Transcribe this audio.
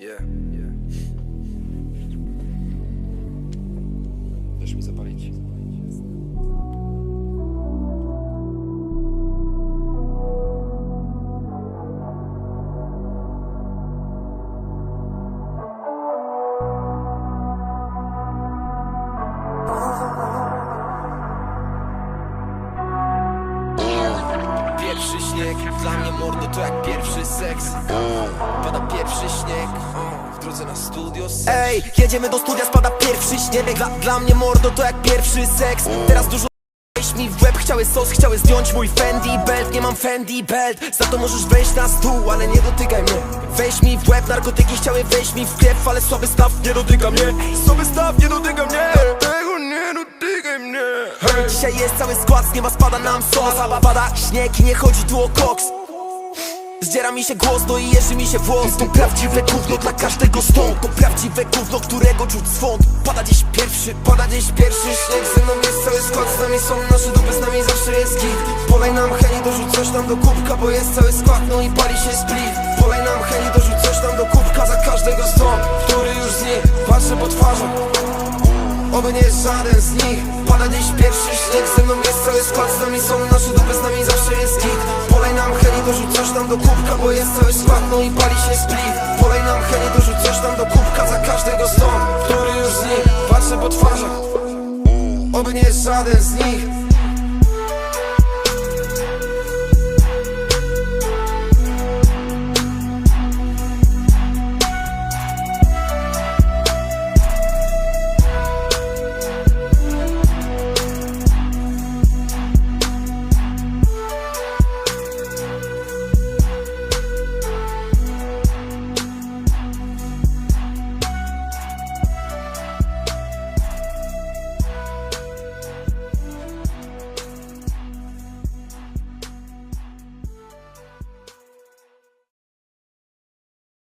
Yeah, yeah. Dasz mi zapalić? Pierwszy śnieg, dla mnie mordo to jak pierwszy seks Pada pierwszy śnieg, o, w drodze na studio seks. Ej, jedziemy do studia, spada pierwszy śnieg. Dla, dla mnie mordo to jak pierwszy seks. Teraz dużo Weź mi w łeb, chciały sos, chciały zdjąć mój Fendi belt. Nie mam Fendi belt, za to możesz wejść na stół, ale nie dotykaj mnie. Weź mi w łeb, narkotyki chciały wejść mi w krew Ale słaby staw nie dotyka mnie. Słaby staw nie dotyka mnie. Tego nie dotykaj mnie. Hej, Dzisiaj jest cały skład, z nieba spada nam sos. Pada śnieg i nie chodzi tu o koks Zdziera mi się głos, no i jeży mi się włos To prawdziwe gówno dla każdego stąd. To prawdziwe gówno, którego czuć swąd. Pada dziś pierwszy, pada dziś pierwszy śnieg. Ze mną jest cały skład, z nami są nasze dupy Z nami zawsze jest git. Polej nam heni, dorzuć coś tam do kubka Bo jest cały skład, no i pali się split. Polej nam heni, dorzuć coś tam do kubka Za każdego stąd, który już z nich Patrzę po Oby nie jest żaden z nich. Pada dziś pierwszy śnieg Ze mną jest cały skład Z nami są nasze dupy do kubka Bo jest cały skład No i pali się split. Polej nam heni Dorzuć coś tam do kubka Za każdego stąd Który już z nich Patrzę po twarzach. Oby nie jest żaden z nich